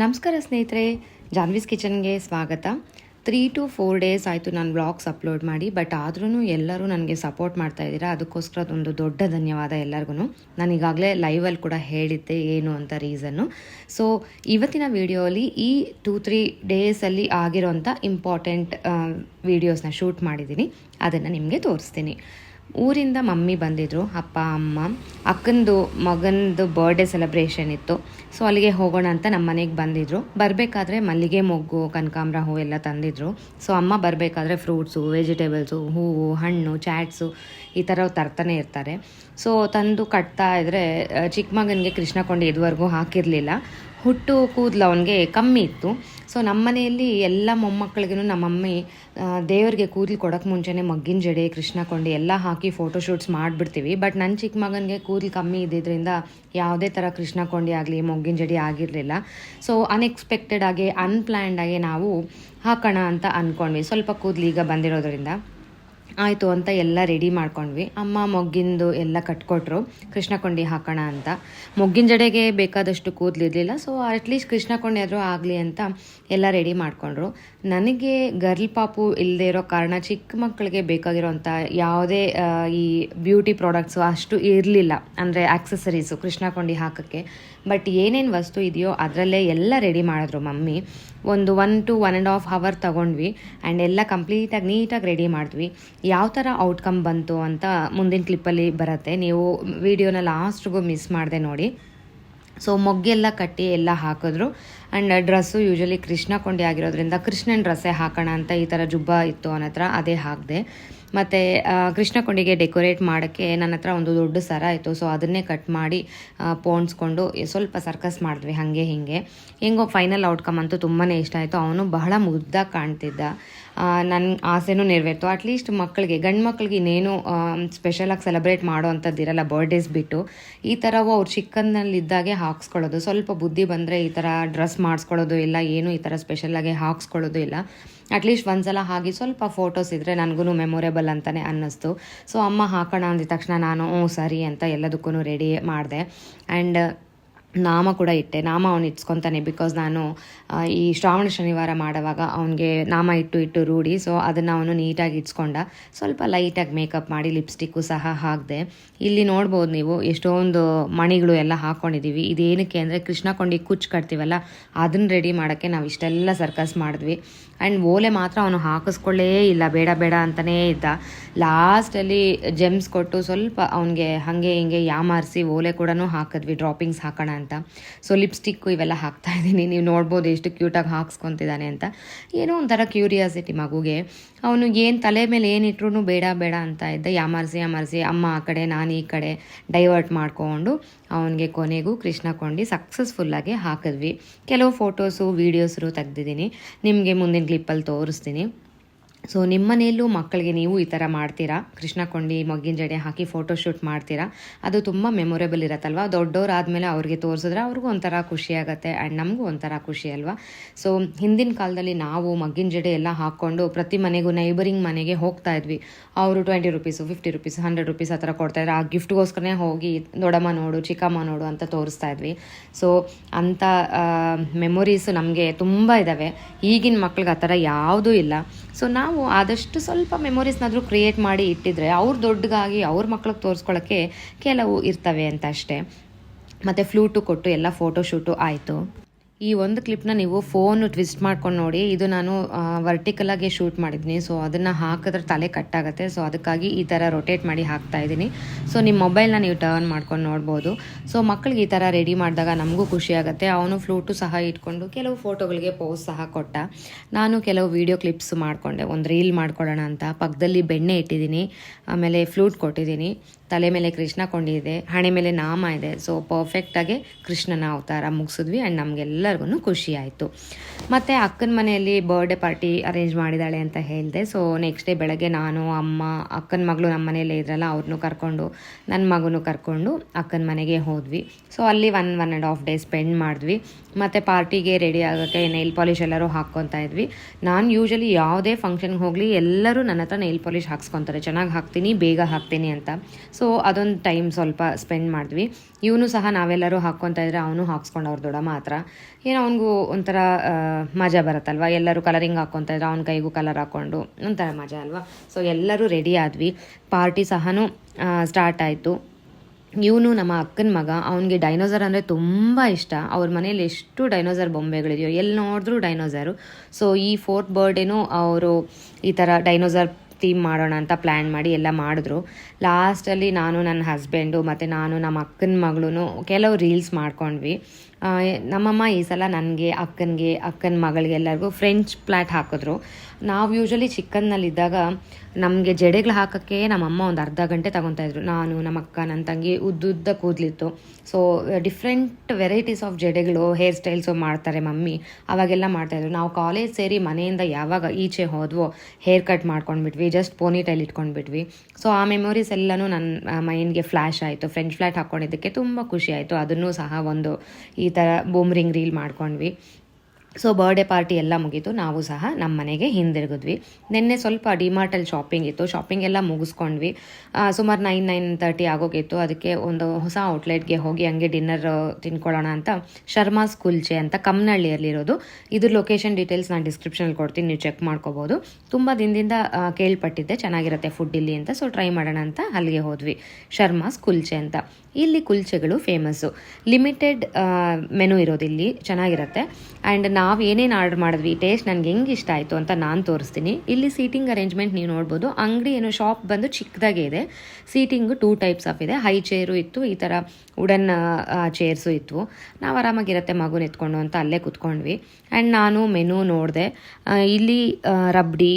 ನಮಸ್ಕಾರ ಸ್ನೇಹಿತರೆ, ಜಾನ್ವೀಸ್ ಕಿಚನ್ಗೆ ಸ್ವಾಗತ. ತ್ರೀ ಟು ಫೋರ್ ಡೇಸ್ ಆಯಿತು ನಾನು ಬ್ಲಾಗ್ಸ್ ಅಪ್ಲೋಡ್ ಮಾಡಿ ಬಟ್ ಆದ್ರೂ ಎಲ್ಲರೂ ನನಗೆ ಸಪೋರ್ಟ್ ಮಾಡ್ತಾ ಇದ್ದೀರಾ? ಅದಕ್ಕೋಸ್ಕರ ಒಂದು ದೊಡ್ಡ ಧನ್ಯವಾದ ಎಲ್ಲರಿಗೂ ನಾನು ಈಗಾಗಲೇ ಲೈವಲ್ಲಿ ಕೂಡ ಹೇಳಿದ್ದೆ ಏನು ಅಂತ ರೀಸನ್ನು ಸೊ ಇವತ್ತಿನ ವಿಡಿಯೋಲಿ ಈ ಟೂ ತ್ರೀ ಡೇಸಲ್ಲಿ ಆಗಿರೋಂಥ ಇಂಪಾರ್ಟೆಂಟ್ ವೀಡಿಯೋಸ್ನ ಶೂಟ್ ಮಾಡಿದ್ದೀನಿ. ಅದನ್ನು ನಿಮಗೆ ತೋರಿಸ್ತೀನಿ. ಊರಿಂದ ಮಮ್ಮಿ ಬಂದಿದ್ರು ಅಪ್ಪ ಅಮ್ಮ. ಅಕ್ಕಂದು ಮಗನದು ಬರ್ಡೇ ಸೆಲೆಬ್ರೇಷನ್ ಇತ್ತು. ಸೊ ಅಲ್ಲಿಗೆ ಹೋಗೋಣ ಅಂತ ನಮ್ಮ ಮನೆಗೆ ಬಂದಿದ್ರು. ಬರಬೇಕಾದ್ರೆ ಮಲ್ಲಿಗೆ ಮೊಗ್ಗು ಕನಕಾಂಬ್ರ ಹೂವು ಎಲ್ಲ ತಂದಿದ್ರು. ಸೊ ಅಮ್ಮ ಬರಬೇಕಾದ್ರೆ ಫ್ರೂಟ್ಸು ವೆಜಿಟೇಬಲ್ಸು ಹೂವು ಹಣ್ಣು ಚಾಟ್ಸು ಈ ಥರ ತರ್ತಾನೆ ಇರ್ತಾರೆ. ಸೊ ತಂದು ಕಟ್ತಾ ಇದ್ರೆ ಆ, ಚಿಕ್ಕ ಮಗನಿಗೆ ಕೃಷ್ಣ ಕೊಂಡಿ ಇದುವರೆಗೂ ಹಾಕಿರಲಿಲ್ಲ. ಹುಟ್ಟು ಕೂದಲು ಅವನಿಗೆ ಕಮ್ಮಿ ಇತ್ತು. ಸೊ ನಮ್ಮ ಮನೆಯಲ್ಲಿ ಎಲ್ಲ ಮೊಮ್ಮಕ್ಕಳಿಗೂ ನಮ್ಮ ಮಮ್ಮಿ ದೇವರಿಗೆ ಕೂದಲು ಕೊಡೋಕ್ಕೆ ಮುಂಚೆನೇ ಮಗ್ಗಿನ ಜಡೆ, ಕೃಷ್ಣ ಕೊಂಡಿ ಎಲ್ಲ ಹಾಕಿ ಫೋಟೋಶೂಟ್ಸ್ ಮಾಡಿಬಿಡ್ತೀವಿ. ಬಟ್ ನನ್ನ ಚಿಕ್ಕ ಮಗನಿಗೆ ಕೂದಲು ಕಮ್ಮಿ ಇದ್ದಿದ್ದರಿಂದ ಯಾವುದೇ ಥರ ಕೃಷ್ಣ ಕೊಂಡಿ ಆಗಲಿ, ಮೊಗ್ಗಿನ ಜಡೆ ಆಗಿರಲಿಲ್ಲ. ಸೊ ಅನ್ಎಕ್ಸ್ಪೆಕ್ಟೆಡ್ ಆಗಿ ಅನ್ಪ್ಲ್ಯಾಂಡ್ ಆಗಿ ನಾವು ಹಾಕೋಣ ಅಂತ ಅಂದ್ಕೊಂಡ್ವಿ ಸ್ವಲ್ಪ ಕೂದಲು ಈಗ ಬಂದಿರೋದ್ರಿಂದ. ಆಯಿತು ಅಂತ ಎಲ್ಲ ರೆಡಿ ಮಾಡ್ಕೊಂಡ್ವಿ. ಅಮ್ಮ ಮೊಗ್ಗಿಂದು ಎಲ್ಲ ಕಟ್ಕೊಟ್ರು. ಕೃಷ್ಣ ಕೊಂಡಿ ಹಾಕೋಣ ಅಂತ. ಮೊಗ್ಗಿನ ಜಡೆಗೆ ಬೇಕಾದಷ್ಟು ಕೂದಲಿರಲಿಲ್ಲ. ಸೊ ಅಟ್ಲೀಸ್ಟ್ ಕೃಷ್ಣ ಕೊಂಡಿ ಆದರೂ ಆಗಲಿ ಅಂತ ಎಲ್ಲ ರೆಡಿ ಮಾಡಿಕೊಂಡ್ರು. ನನಗೆ ಗರ್ಲ್ ಪಾಪು ಇಲ್ಲದೆ ಇರೋ ಕಾರಣ ಚಿಕ್ಕ ಮಕ್ಕಳಿಗೆ ಬೇಕಾಗಿರೋಂಥ ಯಾವುದೇ ಈ ಬ್ಯೂಟಿ ಪ್ರಾಡಕ್ಟ್ಸು ಅಷ್ಟು ಇರಲಿಲ್ಲ. ಅಂದರೆ ಆಕ್ಸೆಸರೀಸು ಕೃಷ್ಣ ಕೊಂಡಿ ಹಾಕೋಕ್ಕೆ. ಬಟ್ ಏನೇನು ವಸ್ತು ಇದೆಯೋ ಅದರಲ್ಲೇ ಎಲ್ಲ ರೆಡಿ ಮಾಡಿದ್ರು ಮಮ್ಮಿ. ಒಂದು one two one and half hour ತಗೊಂಡ್ವಿ. ಆ್ಯಂಡ್ ಎಲ್ಲ ಕಂಪ್ಲೀಟಾಗಿ ನೀಟಾಗಿ ರೆಡಿ ಮಾಡಿದ್ವಿ. ಯಾವ ಥರ ಔಟ್ಕಮ್ ಬಂತು ಅಂತ ಮುಂದಿನ ಕ್ಲಿಪ್ಪಲ್ಲಿ ಬರುತ್ತೆ. ನೀವು ವಿಡಿಯೋನ ಲಾಸ್ಟ್ಗೂ ಮಿಸ್ ಮಾಡಿದೆ ನೋಡಿ. ಸೊ ಮೊಗ್ಗೆಲ್ಲ ಕಟ್ಟಿ ಎಲ್ಲ ಹಾಕಿದ್ರು. ಆ್ಯಂಡ್ ಡ್ರೆಸ್ಸು ಯೂಶಲಿ ಕೃಷ್ಣ ಕೊಂಡಿ ಆಗಿರೋದ್ರಿಂದ ಕೃಷ್ಣನ ಡ್ರೆಸ್ಸೇ ಹಾಕೋಣ ಅಂತ ಈ ಥರ ಜುಬ್ಬ ಇತ್ತು ಅನ್ನೋ ಹತ್ರ ಅದೇ ಹಾಕಿದೆ. ಮತ್ತು ಕೃಷ್ಣ ಕೊಂಡಿಗೆ ಡೆಕೋರೇಟ್ ಮಾಡೋಕ್ಕೆ ನನ್ನ ಹತ್ರ ಒಂದು ದೊಡ್ಡ ಸರ ಇತ್ತು. ಸೊ ಅದನ್ನೇ ಕಟ್ ಮಾಡಿ ಪೋಣಿಸ್ಕೊಂಡು ಸ್ವಲ್ಪ ಸರ್ಕಸ್ ಮಾಡಿದ್ವಿ, ಹಾಗೆ ಹೀಗೆ. ಹೆಂಗೋ ಫೈನಲ್ ಔಟ್ಕಮ್ ಅಂತೂ ತುಂಬಾ ಇಷ್ಟ ಆಯಿತು. ಅವನು ಬಹಳ ಮುದ್ದಾಗಿ ಕಾಣ್ತಿದ್ದ. ನನ್ನ ಆಸೆನೂ ನೆರವೇರ್ತು. ಅಟ್ಲೀಸ್ಟ್ ಮಕ್ಕಳಿಗೆ, ಗಂಡು ಮಕ್ಕಳಿಗೆ ಇನ್ನೇನು ಸ್ಪೆಷಲಾಗಿ ಸೆಲೆಬ್ರೇಟ್ ಮಾಡೋ ಅಂಥದ್ದಿರಲ್ಲ ಬರ್ಡೇಸ್ ಬಿಟ್ಟು, ಈ ಥರವು ಅವ್ರು ಚಿಕ್ಕಂದಲ್ಲಿದ್ದಾಗೆ ಹಾಕ್ಸ್ಕೊಳ್ಳೋದು. ಸ್ವಲ್ಪ ಬುದ್ಧಿ ಬಂದರೆ ಈ ಥರ ಡ್ರೆಸ್ ಮಾಡಿಸ್ಕೊಳ್ಳೋದು ಇಲ್ಲ, ಏನು ಈ ಥರ ಸ್ಪೆಷಲಾಗಿ ಹಾಕ್ಸ್ಕೊಳ್ಳೋದು ಇಲ್ಲ. ಅಟ್ಲೀಸ್ಟ್ ಒಂದ್ಸಲ ಹಾಗೆ ಸ್ವಲ್ಪ ಫೋಟೋಸ್ ಇದ್ದರೆ ನನಗೂ ಮೆಮೊರೇಬಲ್ ಅಂತಲೇ ಅನ್ನಿಸ್ತು. ಸೊ ಅಮ್ಮ ಹಾಕೋಣ ಅಂದಿದ ತಕ್ಷಣ ನಾನು, ಹ್ಞೂ ಸರಿ ಅಂತ ಎಲ್ಲದಕ್ಕೂ ರೆಡಿ ಮಾಡಿದೆ. ಆ್ಯಂಡ್ ನಾಮ ಕೂಡ ಇಟ್ಟೆ. ನಾಮ ಅವನು ಇಟ್ಸ್ಕೊತಾನೆ ಬಿಕಾಸ್ ನಾನು ಈ ಶ್ರಾವಣ ಶನಿವಾರ ಮಾಡುವಾಗ ಅವನಿಗೆ ನಾಮ ಇಟ್ಟು ಇಟ್ಟು ರೂಢಿ. ಸೊ ಅದನ್ನು ಅವನು ನೀಟಾಗಿ ಇಟ್ಸ್ಕೊಂಡ. ಸ್ವಲ್ಪ ಲೈಟಾಗಿ ಮೇಕಪ್ ಮಾಡಿ ಲಿಪ್ಸ್ಟಿಕ್ಕು ಸಹ ಹಾಕಿದೆ. ಇಲ್ಲಿ ನೋಡ್ಬೋದು ನೀವು, ಎಷ್ಟೊಂದು ಮಣಿಗಳು ಎಲ್ಲ ಹಾಕ್ಕೊಂಡಿದ್ದೀವಿ ಇದೇನಕ್ಕೆ ಅಂದರೆ ಕೃಷ್ಣ ಕೊಂಡಿ ಕುಚ್ಚು ಕಟ್ತೀವಲ್ಲ, ಅದನ್ನ ರೆಡಿ ಮಾಡೋಕ್ಕೆ ನಾವು ಇಷ್ಟೆಲ್ಲ ಸರ್ಕಸ್ ಮಾಡಿದ್ವಿ. ಆ್ಯಂಡ್ ಓಲೆ ಮಾತ್ರ ಅವನು ಹಾಕಿಸ್ಕೊಳ್ಳೇ ಇಲ್ಲ, ಬೇಡ ಬೇಡ ಅಂತಲೇ ಇದ್ದ. ಲಾಸ್ಟಲ್ಲಿ ಜೆಮ್ಸ್ ಕೊಟ್ಟು ಸ್ವಲ್ಪ ಅವನಿಗೆ ಹಾಗೆ ಹಿಂಗೆ ಯಾಮಾರಿಸಿ ಓಲೆ ಕೂಡ ಹಾಕಿದ್ವಿ ಡ್ರಾಪಿಂಗ್ಸ್ ಹಾಕೋಣ ಅಂತ. ಸೊ ಲಿಪ್ಸ್ಟಿಕ್ಕು ಇವೆಲ್ಲ ಹಾಕ್ತಾ ಇದ್ದೀನಿ. ನೀವು ನೋಡ್ಬೋದು ಎಷ್ಟು ಕ್ಯೂಟಾಗಿ ಹಾಕ್ಸ್ಕೊತಿದ್ದಾನೆ ಅಂತ. ಏನೋ ಒಂಥರ ಕ್ಯೂರಿಯಾಸಿಟಿ ಮಗುಗೆ. ಅವನು ಏನು ತಲೆ ಮೇಲೆ ಏನಿಟ್ರು ಬೇಡ ಬೇಡ ಅಂತ ಇದ್ದ. ಯಾಮಾರಿಸಿ ಯಾಮಾರಿಸಿ ಅಮ್ಮ ಆ ಕಡೆ, ನಾನು ಈ ಕಡೆ ಡೈವರ್ಟ್ ಮಾಡಿಕೊಂಡು ಅವನಿಗೆ ಕೊನೆಗೂ ಕೃಷ್ಣ ಕೊಂಡಿ ಸಕ್ಸಸ್ಫುಲ್ಲಾಗಿ ಹಾಕಿದ್ವಿ. ಕೆಲವು ಫೋಟೋಸು ವೀಡಿಯೋಸು ತೆಗ್ದಿದ್ದೀನಿ. ನಿಮಗೆ ಮುಂದಿನ ಕ್ಲಿಪ್ಪಲ್ಲಿ ತೋರಿಸ್ತೀನಿ. ಸೊ ನಿಮ್ಮ ಮನೆಯಲ್ಲೂ ಮಕ್ಕಳಿಗೆ ನೀವು ಈ ಥರ ಮಾಡ್ತೀರಾ? ಕೃಷ್ಣ ಕೊಂಡಿ ಮಗ್ಗಿನ ಜಡೆ ಹಾಕಿ ಫೋಟೋಶೂಟ್ ಮಾಡ್ತೀರಾ? ಅದು ತುಂಬ ಮೆಮೊರೇಬಲ್ ಇರತ್ತಲ್ವ? ದೊಡ್ಡವರಾದ್ಮೇಲೆ ಅವ್ರಿಗೆ ತೋರಿಸಿದ್ರೆ ಅವ್ರಿಗೂ ಒಂಥರ ಖುಷಿ ಆಗುತ್ತೆ ಆ್ಯಂಡ್ ನಮಗೂ ಒಂಥರ ಖುಷಿ ಅಲ್ವಾ? ಸೊ ಹಿಂದಿನ ಕಾಲದಲ್ಲಿ ನಾವು ಮಗ್ಗಿನ ಜಡೆ ಎಲ್ಲ ಹಾಕ್ಕೊಂಡು ಪ್ರತಿ ಮನೆಗೂ ನೈಬರಿಂಗ್ ಮನೆಗೆ ಹೋಗ್ತಾ ಇದ್ವಿ. ಅವರು twenty rupees fifty rupees hundred rupees ಆ ಥರ ಕೊಡ್ತಾಯಿದ್ರು ಆ ಗಿಫ್ಟ್ಗೋಸ್ಕರನೇ ಹೋಗಿ ದೊಡ್ಡಮ್ಮ ನೋಡು, ಚಿಕ್ಕಮ್ಮ ನೋಡು ಅಂತ ತೋರಿಸ್ತಾ ಇದ್ವಿ. ಸೊ ಅಂಥ ಮೆಮೊರೀಸು ನಮಗೆ ತುಂಬ ಇದ್ದಾವೆ ಈಗಿನ ಮಕ್ಳಿಗೆ ಆ ಥರ ಯಾವುದೂ ಇಲ್ಲ. ಸೊ ನಾವು ಆದಷ್ಟು ಸ್ವಲ್ಪ ಮೆಮೊರೀಸ್ನಾದರೂ ಕ್ರಿಯೇಟ್ ಮಾಡಿ ಇಟ್ಟಿದ್ರೆ ಅವ್ರು ದೊಡ್ಡಗಾಗಿ ಅವ್ರ ಮಕ್ಳಿಗೆ ತೋರಿಸ್ಕೊಳ್ಳೋಕ್ಕೆ ಕೆಲವು ಇರ್ತವೆ ಅಂತ ಅಷ್ಟೇ. ಮತ್ತು ಫ್ಲೂಟು ಕೊಟ್ಟು ಎಲ್ಲ ಫೋಟೋಶೂಟು ಆಯಿತು. ಈ ಒಂದು ಕ್ಲಿಪ್ನ ನೀವು ಫೋನು ಟ್ವಿಸ್ಟ್ ಮಾಡ್ಕೊಂಡು ನೋಡಿ. ಇದು ನಾನು ವರ್ಟಿಕಲಾಗಿ ಶೂಟ್ ಮಾಡಿದ್ದೀನಿ ಸೊ ಅದನ್ನು ಹಾಕಿದ್ರೆ ತಲೆ ಕಟ್ಟಾಗುತ್ತೆ. ಸೊ ಅದಕ್ಕಾಗಿ ಈ ಥರ ರೊಟೇಟ್ ಮಾಡಿ ಹಾಕ್ತಾ ಇದ್ದೀನಿ ಸೊ ನಿಮ್ಮ ಮೊಬೈಲ್ನ ನೀವು ಟರ್ನ್ ಮಾಡ್ಕೊಂಡು ನೋಡ್ಬೋದು. ಸೊ ಮಕ್ಕಳಿಗೆ ಈ ಥರ ರೆಡಿ ಮಾಡಿದಾಗ ನಮಗೂ ಖುಷಿ ಆಗುತ್ತೆ. ಅವನು ಫ್ಲೂಟು ಸಹ ಇಟ್ಕೊಂಡು ಕೆಲವು ಫೋಟೋಗಳಿಗೆ ಪೋಸ್ ಸಹ ಕೊಟ್ಟ. ನಾನು ಕೆಲವು ವೀಡಿಯೋ ಕ್ಲಿಪ್ಸ್ ಮಾಡಿಕೊಂಡೆ. ಒಂದು ರೀಲ್ ಮಾಡ್ಕೊಳ್ಳೋಣ ಅಂತ. ಪಕ್ಕದಲ್ಲಿ ಬೆಣ್ಣೆ ಇಟ್ಟಿದ್ದೀನಿ ಆಮೇಲೆ ಫ್ಲೂಟ್ ಕೊಟ್ಟಿದ್ದೀನಿ ತಲೆ ಮೇಲೆ ಕೃಷ್ಣ ಕೊಂಡಿದೆ, ಹಣೆ ಮೇಲೆ ನಾಮ ಇದೆ. ಸೊ ಪರ್ಫೆಕ್ಟಾಗಿ ಕೃಷ್ಣನ ಅವತಾರ ಮುಗಿಸಿದ್ವಿ ಆ್ಯಂಡ್ ನಮಗೆಲ್ಲರಿಗೂ ಖುಷಿ ಆಯಿತು. ಮತ್ತು ಅಕ್ಕನ ಮನೆಯಲ್ಲಿ ಬರ್ಡೇ ಪಾರ್ಟಿ ಅರೇಂಜ್ ಮಾಡಿದ್ದಾಳೆ ಅಂತ ಹೇಳಿದೆ. ಸೊ ನೆಕ್ಸ್ಟ್ ಡೇ ಬೆಳಗ್ಗೆ ನಾನು, ಅಮ್ಮ, ಅಕ್ಕನ ಮಗಳು ನಮ್ಮ ಮನೆಯಲ್ಲೇ ಇದ್ರಲ್ಲ, ಅವ್ರನ್ನೂ ಕರ್ಕೊಂಡು ನನ್ನ ಮಗನೂ ಕರ್ಕೊಂಡು ಅಕ್ಕನ ಮನೆಗೆ ಹೋದ್ವಿ. ಸೊ ಅಲ್ಲಿ one one and half day spend ಮಾಡಿದ್ವಿ. ಮತ್ತು ಪಾರ್ಟಿಗೆ ರೆಡಿ ಆಗೋಕ್ಕೆ ನೈಲ್ ಪಾಲಿಷ್ ಎಲ್ಲರೂ ಹಾಕ್ಕೊತಾ ಇದ್ವಿ. ನಾನು ಯೂಶಲಿ ಯಾವುದೇ ಫಂಕ್ಷನ್ಗೆ ಹೋಗಲಿ, ಎಲ್ಲರೂ ನನ್ನ ಹತ್ರ ನೈಲ್ ಪಾಲಿಷ್ ಹಾಕ್ಸ್ಕೊತಾರೆ. ಚೆನ್ನಾಗಿ ಹಾಕ್ತೀನಿ, ಬೇಗ ಹಾಕ್ತೀನಿ ಅಂತ. ಸೊ ಅದೊಂದು ಟೈಮ್ ಸ್ವಲ್ಪ ಸ್ಪೆಂಡ್ ಮಾಡಿದ್ವಿ. ಇವನು ಸಹ ನಾವೆಲ್ಲರೂ ಹಾಕ್ಕೊತಾ ಇದ್ರೆ ಅವನು ಹಾಕ್ಸ್ಕೊಂಡು ಅವ್ರ ದೊಡ್ಡಮ್ಮ ಹತ್ರ. ಏನೋ ಅವನಿಗೂ ಒಂಥರ ಮಜಾ ಬರುತ್ತಲ್ವ? ಎಲ್ಲರೂ ಕಲರಿಂಗ್ ಹಾಕ್ಕೊತಾ ಇದ್ರೆ ಅವ್ನ ಕೈಗೂ ಕಲರ್ ಹಾಕ್ಕೊಂಡು ಒಂಥರ ಮಜಾ ಅಲ್ವಾ? ಸೊ ಎಲ್ಲರೂ ರೆಡಿ ಆದ್ವಿ. ಪಾರ್ಟಿ ಸಹನೂ ಸ್ಟಾರ್ಟ್ ಆಯಿತು. ಇವನು ನಮ್ಮ ಅಕ್ಕನ ಮಗ. ಅವನಿಗೆ ಡೈನೋಸರ್ ಅಂದರೆ ತುಂಬ ಇಷ್ಟ. ಅವ್ರ ಮನೇಲಿ ಎಷ್ಟು ಡೈನೋಸರ್ ಬೊಂಬೆಗಳಿದೆಯೋ ಎಲ್ಲಿ ನೋಡಿದ್ರೂ ಡೈನೋಸರು ಸೊ ಈ ಫೋರ್ತ್ ಬರ್ಡೇನೂ ಅವರು ಈ ಥರ ಡೈನೋಸರ್ ಥೀಮ್ ಮಾಡೋಣ ಅಂತ ಪ್ಲ್ಯಾನ್ ಮಾಡಿ ಎಲ್ಲ ಮಾಡಿದ್ರು. ಲಾಸ್ಟಲ್ಲಿ ನಾನು ನನ್ನ ಹಸ್ಬೆಂಡು ಮತ್ತು ನಾನು ನಮ್ಮ ಅಕ್ಕನ ಮಗಳೂ ಕೆಲವು ರೀಲ್ಸ್ ಮಾಡ್ಕೊಂಡ್ವಿ. ನಮ್ಮಮ್ಮ ಈ ಸಲ ನನಗೆ, ಅಕ್ಕನಿಗೆ, ಅಕ್ಕನ ಮಗಳಿಗೆ ಎಲ್ಲರಿಗೂ ಫ್ರೆಂಚ್ ಪ್ಲ್ಯಾಟ್ ಹಾಕಿದ್ರು. ನಾವು ಯೂಶ್ವಲಿ ಚಿಕ್ಕನ್ನಲ್ಲಿದ್ದಾಗ ನಮಗೆ ಜಡೆಗಳು ಹಾಕೋಕ್ಕೆ ನಮ್ಮಮ್ಮ ಒಂದು ಅರ್ಧ ಗಂಟೆ ತಗೊತಾ ಇದ್ರು. ನಾನು, ನಮ್ಮ ಅಕ್ಕ ನನ್ನ ತಂಗಿ ಉದ್ದುದ್ದ ಕೂದಲಿತ್ತು. ಸೊ ಡಿಫ್ರೆಂಟ್ ವೆರೈಟೀಸ್ ಆಫ್ ಜಡೆಗಳು ಹೇರ್ ಸ್ಟೈಲ್ಸು ಮಾಡ್ತಾರೆ ಮಮ್ಮಿ. ಅವಾಗೆಲ್ಲ ಮಾಡ್ತಾಯಿದ್ರು ನಾವು ಕಾಲೇಜ್ ಸೇರಿ ಮನೆಯಿಂದ ಯಾವಾಗ ಈಚೆ ಹೋದ್ವೋ ಹೇರ್ ಕಟ್ ಮಾಡ್ಕೊಂಡ್ಬಿಟ್ವಿ ಜಸ್ಟ್ ಪೋನಿ ಟೈಲ್ ಇಟ್ಕೊಂಡ್ಬಿಟ್ವಿ. ಸೊ ಆ ಮೆಮೊರೀಸ್ ಎಲ್ಲನೂ ನನ್ನ ಮೈಂಡ್ಗೆ ಫ್ಲ್ಯಾಶ್ ಆಯಿತು. ಫ್ರೆಂಚ್ ಫ್ಲ್ಯಾಟ್ ಹಾಕ್ಕೊಂಡಿದ್ದಕ್ಕೆ ತುಂಬ ಖುಷಿ ಆಯಿತು. ಅದನ್ನು ಸಹ ಒಂದು ಈ ಥರ ಬೂಮ್ರಿಂಗ್ ರೀಲ್ ಮಾಡ್ಕೊಂಡ್ವಿ. ಸೊ ಬರ್ಡೇ ಪಾರ್ಟಿ ಎಲ್ಲ ಮುಗೀತು. ನಾವು ಸಹ ನಮ್ಮ ಮನೆಗೆ ಹಿಂದಿರುಗಿದ್ವಿ. ನಿನ್ನೆ ಸ್ವಲ್ಪ ಡಿಮಾರ್ಟಲ್ಲಿ ಶಾಪಿಂಗ್ ಇತ್ತು. ಶಾಪಿಂಗ್ ಎಲ್ಲ ಮುಗಿಸ್ಕೊಂಡ್ವಿ. ಸುಮಾರು ನೈನ್ ನೈನ್ ತರ್ಟಿ ಆಗೋಗಿತ್ತು ಅದಕ್ಕೆ ಒಂದು ಹೊಸ ಔಟ್ಲೆಟ್ಗೆ ಹೋಗಿ ಹಂಗೆ ಡಿನ್ನರ್ ತಿನ್ಕೊಳ್ಳೋಣ ಅಂತ ಶರ್ಮಾಸ್ ಕುಲ್ಚೆ ಅಂತ ಕಮ್ನಹಳ್ಳಿಯಲ್ಲಿರೋದು ಇದ್ರ ಲೊಕೇಶನ್ ಡೀಟೇಲ್ಸ್ ನಾನು ಡಿಸ್ಕ್ರಿಪ್ಷನಲ್ಲಿ ಕೊಡ್ತೀನಿ. ನೀವು ಚೆಕ್ ಮಾಡ್ಕೋಬೋದು. ತುಂಬ ದಿನದಿಂದ ಕೇಳ್ಪಟ್ಟಿದ್ದೆ. ಚೆನ್ನಾಗಿರುತ್ತೆ ಫುಡ್ ಇಲ್ಲಿ ಅಂತ. ಸೊ ಟ್ರೈ ಮಾಡೋಣ ಅಂತ ಅಲ್ಲಿಗೆ ಹೋದ್ವಿ. ಶರ್ಮಾಸ್ ಕುಲ್ಚೆ ಅಂತ. ಇಲ್ಲಿ ಕುಲ್ಚೆಗಳು ಫೇಮಸ್ಸು ಲಿಮಿಟೆಡ್ ಮೆನು ಇರೋದು ಇಲ್ಲಿ. ಚೆನ್ನಾಗಿರುತ್ತೆ. ಆ್ಯಂಡ್ ನಾವು ಏನೇನು ಆರ್ಡರ್ ಮಾಡಿದ್ವಿ ಟೇಸ್ಟ್ ನನಗೆ ಹೆಂಗೆ ಇಷ್ಟ ಆಯಿತು ಅಂತ ನಾನು ತೋರಿಸ್ತೀನಿ. ಇಲ್ಲಿ ಸೀಟಿಂಗ್ ಅರೇಂಜ್ಮೆಂಟ್ ನೀವು ನೋಡ್ಬೋದು. ಅಂಗಡಿ ಏನು ಶಾಪ್ ಬಂದು ಚಿಕ್ಕದಾಗೆ ಇದೆ. ಸೀಟಿಂಗು ಟೂ ಟೈಪ್ಸ್ ಆಫ್ ಇದೆ. ಹೈ ಚೇರು ಇತ್ತು, ಈ ಥರ ವುಡನ್ ಚೇರ್ಸು ಇತ್ತು. ನಾವು ಆರಾಮಾಗಿರುತ್ತೆ ಮಗು ಎತ್ಕೊಂಡು ಅಂತ ಅಲ್ಲೇ ಕುತ್ಕೊಂಡ್ವಿ. ಆ್ಯಂಡ್ ನಾನು ಮೆನು ನೋಡಿದೆ. ಇಲ್ಲಿ ರಬ್ಡಿ,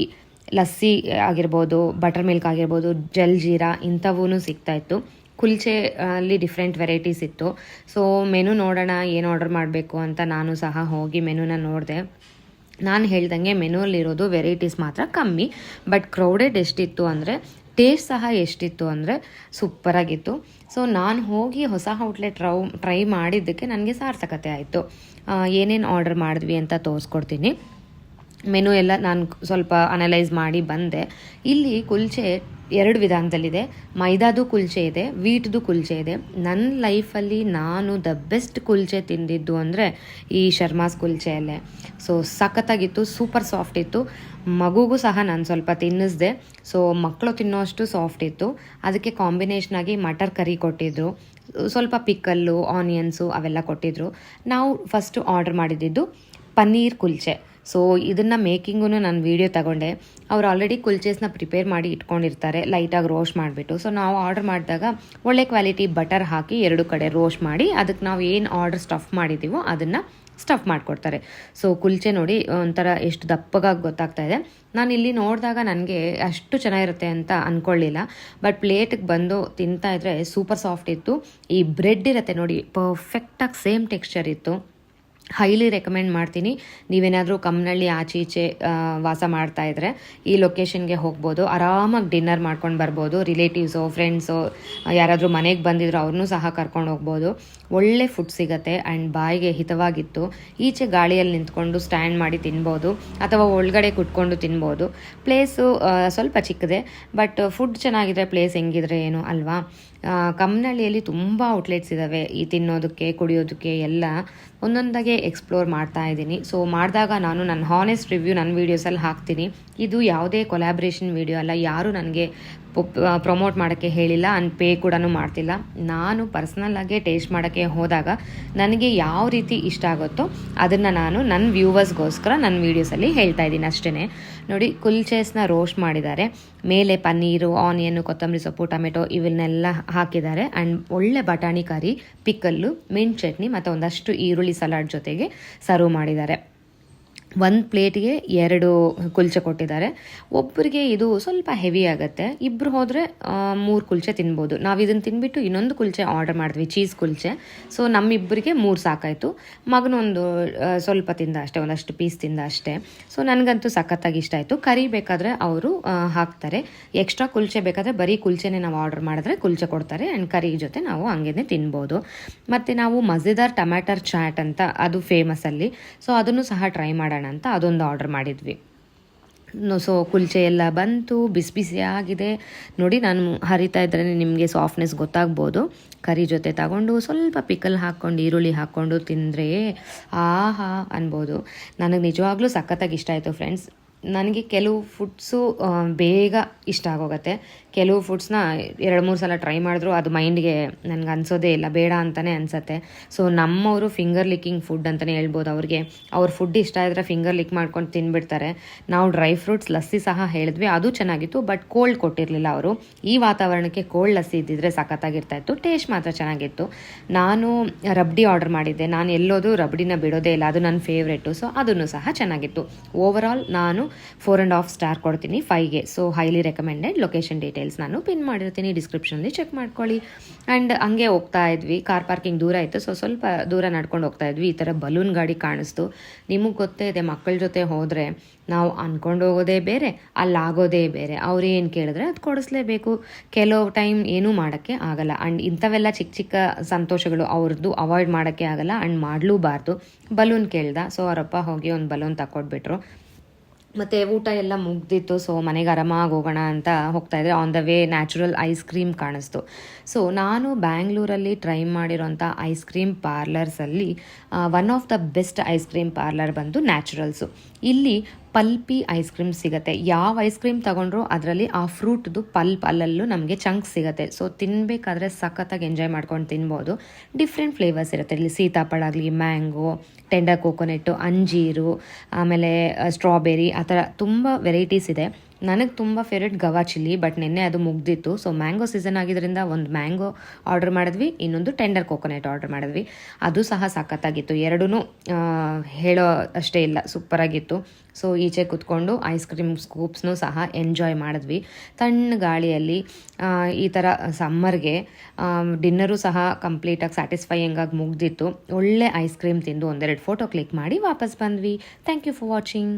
ಲಸ್ಸಿ ಆಗಿರ್ಬೋದು ಬಟರ್ ಮಿಲ್ಕ್ ಆಗಿರ್ಬೋದು ಜಲ್ ಜೀರಾ ಇಂಥವೂ ಸಿಗ್ತಾಯಿತ್ತು ಕುಲ್ಚೆ ಅಲ್ಲಿ ಡಿಫ್ರೆಂಟ್ ವೆರೈಟೀಸ್ ಇತ್ತು. ಸೊ ಮೆನು ನೋಡೋಣ, ಏನು ಆರ್ಡರ್ ಮಾಡಬೇಕು ಅಂತ ನಾನು ಸಹ ಹೋಗಿ ಮೆನುನ ನೋಡಿದೆ. ನಾನು ಹೇಳ್ದಂಗೆ ಮೆನುವಲ್ಲಿರೋದು ವೆರೈಟೀಸ್ ಮಾತ್ರ ಕಮ್ಮಿ ಬಟ್ ಕ್ರೌಡೆಡ್ ಎಷ್ಟಿತ್ತು ಅಂದರೆ ಟೇಸ್ಟ್ ಸಹ ಎಷ್ಟಿತ್ತು ಅಂದರೆ ಸೂಪರಾಗಿತ್ತು ಸೊ ನಾನು ಹೋಗಿ ಹೊಸ ಔಟ್ಲೆಟ್ ಟ್ರೌ ಟ್ರೈ ಮಾಡಿದ್ದಕ್ಕೆ ನನಗೆ ಸಾರ್ಥಕತೆ ಆಯಿತು. ಏನೇನು ಆರ್ಡರ್ ಮಾಡಿದ್ವಿ ಅಂತ ತೋರಿಸ್ಕೊಡ್ತೀನಿ. ಮೆನು ಎಲ್ಲ ನಾನು ಸ್ವಲ್ಪ ಅನಲೈಸ್ ಮಾಡಿ ಬಂದೆ. ಇಲ್ಲಿ ಕುಲ್ಚೆ ಎರಡು ವಿಧಾನದಲ್ಲಿದೆ. ಮೈದಾದು ಕುಲ್ಚೆ ಇದೆ, ವೀಟ್ದು ಕುಲ್ಚೆ ಇದೆ. ನನ್ನ ಲೈಫಲ್ಲಿ ನಾನು ದ ಬೆಸ್ಟ್ ಕುಲ್ಚೆ ತಿಂದಿದ್ದು ಅಂದರೆ ಈ ಶರ್ಮಾಸ್ ಕುಲ್ಚೆಯಲ್ಲೇ. ಸೊ ಸಖತ್ತಾಗಿತ್ತು, ಸೂಪರ್ ಸಾಫ್ಟ್ ಇತ್ತು. ಮಗುಗೂ ಸಹ ನಾನು ಸ್ವಲ್ಪ ತಿನ್ನಿಸ್ದೆ. ಸೊ ಮಕ್ಕಳು ತಿನ್ನೋಷ್ಟು ಸಾಫ್ಟ್ ಇತ್ತು. ಅದಕ್ಕೆ ಕಾಂಬಿನೇಷನ್ ಆಗಿ ಮಟರ್ ಕರಿ ಕೊಟ್ಟಿದ್ದರು ಸ್ವಲ್ಪ ಪಿಕ್ಕಲ್ಲು, ಆನಿಯನ್ಸು ಅವೆಲ್ಲ ಕೊಟ್ಟಿದ್ದರು ನಾವು ಫಸ್ಟು ಆರ್ಡರ್ ಮಾಡಿದ್ದು ಪನ್ನೀರ್ ಕುಲ್ಚೆ. ಸೊ ಇದನ್ನು ಮೇಕಿಂಗೂ ನಾನು ವೀಡಿಯೋ ತಗೊಂಡೆ. ಅವ್ರು ಆಲ್ರೆಡಿ ಕುಲ್ಚೇಸ್ನ ಪ್ರಿಪೇರ್ ಮಾಡಿ ಇಟ್ಕೊಂಡಿರ್ತಾರೆ. ಲೈಟಾಗಿ ರೋಸ್ಟ್ ಮಾಡಿಬಿಟ್ಟು. ಸೊ ನಾವು ಆರ್ಡರ್ ಮಾಡಿದಾಗ ಒಳ್ಳೆ ಕ್ವಾಲಿಟಿ ಬಟರ್ ಹಾಕಿ ಎರಡು ಕಡೆ ರೋಸ್ಟ್ ಮಾಡಿ ಅದಕ್ಕೆ ನಾವು ಏನು ಆರ್ಡರ್ ಸ್ಟಫ್ ಮಾಡಿದ್ದೀವೋ ಅದನ್ನು ಸ್ಟಫ್ ಮಾಡಿಕೊಡ್ತಾರೆ. ಸೊ ಕುಲ್ಚೆ ನೋಡಿ ಒಂಥರ ಎಷ್ಟು ದಪ್ಪಗಾಗಿ ಗೊತ್ತಾಗ್ತಾ ಇದೆ. ನಾನು ಇಲ್ಲಿ ನೋಡಿದಾಗ ನನಗೆ ಅಷ್ಟು ಚೆನ್ನಾಗಿರುತ್ತೆ ಅಂತ ಅಂದ್ಕೊಳ್ಳಿಲ್ಲ ಬಟ್ ಪ್ಲೇಟಿಗೆ ಬಂದು ತಿಂತಾ ಇದ್ರೆ ಸೂಪರ್ ಸಾಫ್ಟ್ ಇತ್ತು. ಈ ಬ್ರೆಡ್ ಇರುತ್ತೆ ನೋಡಿ ಪರ್ಫೆಕ್ಟಾಗಿ ಸೇಮ್ ಟೆಕ್ಸ್ಚರ್ ಇತ್ತು. ಹೈಲಿ ರೆಕಮೆಂಡ್ ಮಾಡ್ತೀನಿ. ನೀವೇನಾದರೂ ಕಮ್ಮನಳ್ಳಿ ಆಚೆ ಈಚೆ ವಾಸ ಮಾಡ್ತಾ ಇದ್ರೆ ಈ ಲೊಕೇಶನ್ಗೆ ಹೋಗ್ಬೋದು. ಆರಾಮಾಗಿ ಡಿನ್ನರ್ ಮಾಡ್ಕೊಂಡು ಬರ್ಬೋದು. ರಿಲೇಟಿವ್ಸು ಫ್ರೆಂಡ್ಸು ಯಾರಾದರೂ ಮನೆಗೆ ಬಂದಿದ್ರು ಅವ್ರನ್ನೂ ಸಹ ಕರ್ಕೊಂಡು ಹೋಗ್ಬೋದು. ಒಳ್ಳೆ ಫುಡ್ ಸಿಗತ್ತೆ ಆ್ಯಂಡ್ ಬಾಯಿಗೆ ಹಿತವಾಗಿತ್ತು. ಈಚೆ ಗಾಳಿಯಲ್ಲಿ ನಿಂತ್ಕೊಂಡು ಸ್ಟ್ಯಾಂಡ್ ಮಾಡಿ ತಿನ್ಬೋದು ಅಥವಾ ಒಳಗಡೆ ಕುಟ್ಕೊಂಡು ತಿನ್ಬೋದು. ಪ್ಲೇಸು ಸ್ವಲ್ಪ ಚಿಕ್ಕದೆ ಬಟ್ ಫುಡ್ ಚೆನ್ನಾಗಿದ್ರೆ ಪ್ಲೇಸ್ ಹೆಂಗಿದ್ರೆ ಏನು ಅಲ್ವಾ? ಆ, ಕಮ್ಮನಹಳ್ಳಿಯಲ್ಲಿ ತುಂಬ ಔಟ್ಲೆಟ್ಸ್ ಇದ್ದಾವೆ ಈ ತಿನ್ನೋದಕ್ಕೆ ಕುಡಿಯೋದಕ್ಕೆ ಎಲ್ಲ ಒಂದೊಂದಾಗೆ ಎಕ್ಸ್ಪ್ಲೋರ್ ಮಾಡ್ತಾ ಇದ್ದೀನಿ. ಸೊ ಮಾಡಿದಾಗ ನಾನು ನನ್ನ ಹಾನೆಸ್ಟ್ ರಿವ್ಯೂ ನನ್ನ ವೀಡಿಯೋಸಲ್ಲಿ ಹಾಕ್ತೀನಿ. ಇದು ಯಾವುದೇ ಕೊಲ್ಯಾಬ್ರೇಷನ್ ವೀಡಿಯೋ ಅಲ್ಲ. ಯಾರೂ ನನಗೆ ಪ್ರಮೋಟ್ ಮಾಡೋಕ್ಕೆ ಹೇಳಿಲ್ಲ ಆ್ಯಂಡ್ ಪೇ ಕೂಡ ಮಾಡ್ತಿಲ್ಲ. ನಾನು ಪರ್ಸ್ನಲ್ಲಾಗೆ ಟೇಸ್ಟ್ ಮಾಡೋಕ್ಕೆ ಹೋದಾಗ ನನಗೆ ಯಾವ ರೀತಿ ಇಷ್ಟ ಆಗುತ್ತೋ ಅದನ್ನು ನಾನು ನನ್ನ ವ್ಯೂವರ್ಸ್ಗೋಸ್ಕರ ನನ್ನ ವೀಡಿಯೋಸಲ್ಲಿ ಹೇಳ್ತಾ ಇದ್ದೀನಿ ಅಷ್ಟೇ ನೋಡಿ ಕುಲ್ಚೇಸ್ನ ರೋಸ್ಟ್ ಮಾಡಿದ್ದಾರೆ. ಮೇಲೆ ಪನ್ನೀರು ಆನಿಯನ್ನು ಕೊತ್ತಂಬರಿ ಸೊಪ್ಪು, ಟೊಮೆಟೊ ಇವನ್ನೆಲ್ಲ ಹಾಕಿದ್ದಾರೆ. ಆ್ಯಂಡ್ ಒಳ್ಳೆ ಬಟಾಣಿ ಕರಿ ಪಿಕ್ಕಲ್ಲು ಮಿಂಟ್ ಚಟ್ನಿ, ಮತ್ತು ಒಂದಷ್ಟು ಈರುಳ್ಳಿ ಸಲಾಡ್ ಜೊತೆಗೆ ಸರ್ವ್ ಮಾಡಿದ್ದಾರೆ. ಒಂದು ಪ್ಲೇಟಿಗೆ ಎರಡು ಕುಲ್ಚೆ ಕೊಟ್ಟಿದ್ದಾರೆ. ಒಬ್ಬರಿಗೆ ಇದು ಸ್ವಲ್ಪ ಹೆವಿ ಆಗುತ್ತೆ. ಇಬ್ಬರು ಹೋದರೆ ಮೂರು ಕುಲ್ಚೆ ತಿನ್ಬೋದು. ನಾವು ಇದನ್ನು ತಿನ್ಬಿಟ್ಟು ಇನ್ನೊಂದು ಕುಲ್ಚೆ ಆರ್ಡರ್ ಮಾಡಿದ್ವಿ ಚೀಸ್ ಕುಲ್ಚೆ. ಸೊ ನಮ್ಮಿಬ್ಬರಿಗೆ ಮೂರು ಸಾಕಾಯಿತು. ಮಗನೊಂದು ಸ್ವಲ್ಪ ತಿಂದ ಅಷ್ಟೇ, ಒಂದಷ್ಟು ಪೀಸ್ ತಿಂದ ಅಷ್ಟೇ. ಸೊ ನನಗಂತೂ ಸಖತ್ತಾಗಿ ಇಷ್ಟ ಆಯಿತು. ಕರಿ ಬೇಕಾದರೆ ಅವರು ಹಾಕ್ತಾರೆ. ಎಕ್ಸ್ಟ್ರಾ ಕುಲ್ಚೆ ಬೇಕಾದರೆ ಬರೀ ಕುಲ್ಚೆನೇ ನಾವು ಆರ್ಡರ್ ಮಾಡಿದ್ರೆ ಕುಲ್ಚೆ ಕೊಡ್ತಾರೆ. ಆ್ಯಂಡ್ ಕರಿ ಜೊತೆ ನಾವು ಹಂಗೇನೆ ತಿನ್ಬೋದು. ಮತ್ತು ನಾವು ಮಜೆದಾರ್ ಟಮ್ಯಾಟರ್ ಚಾಟ್ ಅಂತ, ಅದು ಫೇಮಸ್ ಅಲ್ಲಿ. ಸೊ ಅದನ್ನು ಸಹ ಟ್ರೈ ಮಾಡೋಣ. ಅಂತ ಅದೊಂದು ಆರ್ಡರ್ ಮಾಡಿದ್ವಿ. ಸೊ ಕುಲ್ಚೆ ಎಲ್ಲ ಬಂತು, ಬಿಸಿ ಆಗಿದೆ. ನೋಡಿ ನಾನು ಹರಿತಾ ಇದ್ರೇ ನಿಮಗೆ ಸಾಫ್ಟ್ನೆಸ್ ಗೊತ್ತಾಗ್ಬೋದು. ಕರಿ ಜೊತೆ ತಗೊಂಡು ಸ್ವಲ್ಪ ಪಿಕಲ್ ಹಾಕ್ಕೊಂಡು, ಈರುಳ್ಳಿ ಹಾಕ್ಕೊಂಡು ತಿಂದರೆ ಆಹಾ ಅನ್ಬೋದು. ನನಗೆ ನಿಜವಾಗ್ಲೂ ಸಖತ್ತಾಗಿ ಇಷ್ಟ ಆಯಿತು ಫ್ರೆಂಡ್ಸ್ ನನಗೆ ಕೆಲವು ಫುಡ್ಸು ಬೇಗ ಇಷ್ಟ ಆಗೋಗುತ್ತೆ. ಕೆಲವು ಫುಡ್ಸ್ನ ಎರಡು, ಮೂರು ಸಲ ಟ್ರೈ ಮಾಡಿದ್ರು, ಅದು ಮೈಂಡ್ಗೆ ನನಗೆ ಅನ್ಸೋದೇ ಇಲ್ಲ, ಬೇಡ ಅಂತಲೇ ಅನಿಸತ್ತೆ. ಸೊ ನಮ್ಮವರು ಫಿಂಗರ್ ಲಿಕ್ಕಿಂಗ್ ಫುಡ್ ಅಂತಲೇ ಹೇಳ್ಬೋದು ಅವ್ರಿಗೆ. ಅವ್ರ ಫುಡ್ ಇಷ್ಟ ಆದರೆ ಫಿಂಗರ್ ಲಿಕ್ ಮಾಡ್ಕೊಂಡು ತಿನ್ಬಿಡ್ತಾರೆ. ನಾವು ಡ್ರೈ ಫ್ರೂಟ್ಸ್ ಲಸ್ಸಿ ಸಹ ಹೇಳಿದ್ವಿ, ಅದು ಚೆನ್ನಾಗಿತ್ತು ಬಟ್ ಕೋಲ್ಡ್ ಕೊಟ್ಟಿರಲಿಲ್ಲ ಅವರು. ಈ ವಾತಾವರಣಕ್ಕೆ ಕೋಲ್ಡ್ ಲಸ್ಸಿ ಇದ್ದಿದ್ರೆ ಸಖತ್ತಾಗಿರ್ತಾ ಇತ್ತು ಟೇಸ್ಟ್ ಮಾತ್ರ ಚೆನ್ನಾಗಿತ್ತು. ನಾನು ರಬ್ಡಿ ಆರ್ಡರ್ ಮಾಡಿದ್ದೆ. ನಾನು ಎಲ್ಲೋದು ರಬ್ಡಿನ ಬಿಡೋದೇ ಇಲ್ಲ, ಅದು ನನ್ನ ಫೇವ್ರೇಟು ಸೊ ಅದನ್ನು ಸಹ ಚೆನ್ನಾಗಿತ್ತು. ಓವರ್ ನಾನು ಫೋರ್ ಆ್ಯಂಡ್ ಹಾಫ್ ಸ್ಟಾರ್ ಕೊಡ್ತೀನಿ ಫೈವ್ಗೆ so highly recommended location details ನಾನು ಪಿನ್ ಮಾಡಿರ್ತೀನಿ ಡಿಸ್ಕ್ರಿಪ್ಷನಲ್ಲಿ ಚೆಕ್ ಮಾಡ್ಕೊಳ್ಳಿ. ಆ್ಯಂಡ್ ಹಂಗೆ ಹೋಗ್ತಾ ಇದ್ವಿ. ಕಾರ್ ಪಾರ್ಕಿಂಗ್ ದೂರ ಇತ್ತು. ಸೊ ಸ್ವಲ್ಪ ದೂರ ನಡ್ಕೊಂಡು ಹೋಗ್ತಾ ಇದ್ವಿ. ಈ ಥರ ಬಲೂನ್ ಗಾಡಿ ಕಾಣಿಸ್ತು. ನಿಮಗೆ ಗೊತ್ತೇ ಇದೆ, ಮಕ್ಕಳ ಜೊತೆ ಹೋದರೆ ನಾವು ಅಂದ್ಕೊಂಡು ಹೋಗೋದೇ ಬೇರೆ, ಅಲ್ಲಾಗೋದೇ ಬೇರೆ. ಅವ್ರು ಏನು ಕೇಳಿದ್ರೆ ಅದು ಕೊಡಿಸ್ಲೇಬೇಕು. ಕೆಲವು ಟೈಮ್ ಏನೂ ಮಾಡೋಕ್ಕೆ ಆಗಲ್ಲ. ಆ್ಯಂಡ್ ಇಂಥವೆಲ್ಲ ಚಿಕ್ಕ ಚಿಕ್ಕ ಸಂತೋಷಗಳು ಅವ್ರದ್ದು ಅವಾಯ್ಡ್ ಮಾಡೋಕ್ಕೆ ಆಗಲ್ಲ. ಆ್ಯಂಡ್ ಮಾಡಲೂಬಾರ್ದು. ಬಲೂನ್ ಕೇಳ್ದ. ಸೊ ಅವರಪ್ಪ ಹೋಗಿ ಒಂದು ಬಲೂನ್ ತಕೊಟ್ಬಿಟ್ರು. ಮತ್ತು ಊಟ ಎಲ್ಲ ಮುಗ್ದಿತ್ತು ಸೊ ಮನೆಗೆ ಆರಾಮಾಗಿ ಹೋಗೋಣ ಅಂತ ಹೋಗ್ತಾ ಇದ್ದೆ. On the way natural ice cream ಕಾಣಿಸ್ತು. ಸೊ ನಾನು ಬ್ಯಾಂಗ್ಳೂರಲ್ಲಿ ಟ್ರೈ ಮಾಡಿರೋಂಥ ice cream ಪಾರ್ಲರ್ಸಲ್ಲಿ one of the best ice cream parlour ಬಂದು ನ್ಯಾಚುರಲ್ಸು ಇಲ್ಲಿ ಪಲ್ಪಿ ಐಸ್ ಕ್ರೀಮ್ ಸಿಗುತ್ತೆ. ಯಾವ ಐಸ್ ಕ್ರೀಮ್ ತಗೊಂಡ್ರು ಅದರಲ್ಲಿ ಆ ಫ್ರೂಟ್ದು ಪಲ್ಪ್ ಅಲ್ಲಲ್ಲೂ ನಮಗೆ ಚಂಕ್ ಸಿಗುತ್ತೆ. ಸೊ ತಿನ್ನಬೇಕಾದ್ರೆ ಸಖತ್ತಾಗಿ ಎಂಜಾಯ್ ಮಾಡ್ಕೊಂಡು ತಿನ್ಬೋದು. ಡಿಫ್ರೆಂಟ್ ಫ್ಲೇವರ್ಸ್ ಇರುತ್ತೆ. ಇಲ್ಲಿ ಸೀತಾಫಳ ಆಗಲಿ ಮ್ಯಾಂಗೋ ಟೆಂಡರ್ ಕೋಕೋನೆಟ್ಟು ಅಂಜೀರು, ಆಮೇಲೆ ಸ್ಟ್ರಾಬೆರಿ ಆ ಥರ ತುಂಬ ವೆರೈಟೀಸ್ ಇದೆ. ನನಗೆ ತುಂಬ ಫೇವ್ರೆಟ್ ಗವಾ ಚಿಲ್ಲಿ ಬಟ್ ನಿನ್ನೆ ಅದು ಮುಗ್ದಿತ್ತು. ಸೊ ಮ್ಯಾಂಗೋ ಸೀಸನ್ ಆಗಿದ್ದರಿಂದ ಒಂದು ಮ್ಯಾಂಗೋ ಆರ್ಡರ್ ಮಾಡಿದ್ವಿ, ಇನ್ನೊಂದು ಟೆಂಡರ್ ಕೋಕೋನೆಟ್ ಆರ್ಡರ್ ಮಾಡಿದ್ವಿ. ಅದು ಸಹ ಸಖತ್ತಾಗಿತ್ತು. ಎರಡೂ ಹೇಳೋ ಅಷ್ಟೇ ಇಲ್ಲ, ಸೂಪರಾಗಿತ್ತು. ಸೊ ಈಚೆ ಕುತ್ಕೊಂಡು ಐಸ್ ಕ್ರೀಮ್ ಸ್ಕೂಪ್ಸ್ನೂ ಸಹ ಎಂಜಾಯ್ ಮಾಡಿದ್ವಿ. ತಣ್ಣ ಗಾಳಿಯಲ್ಲಿ ಈ ಥರ ಸಮ್ಮರ್ಗೆ ಡಿನ್ನರು ಸಹ ಕಂಪ್ಲೀಟಾಗಿ ಸ್ಯಾಟಿಸ್ಫೈಯಿಂಗಾಗಿ ಮುಗ್ದಿತ್ತು. ಒಳ್ಳೆ ಐಸ್ ಕ್ರೀಮ್ ತಿಂದು ಒಂದೆರಡು ಫೋಟೋ ಕ್ಲಿಕ್ ಮಾಡಿ ವಾಪಸ್ ಬಂದ್ವಿ. Thank you for watching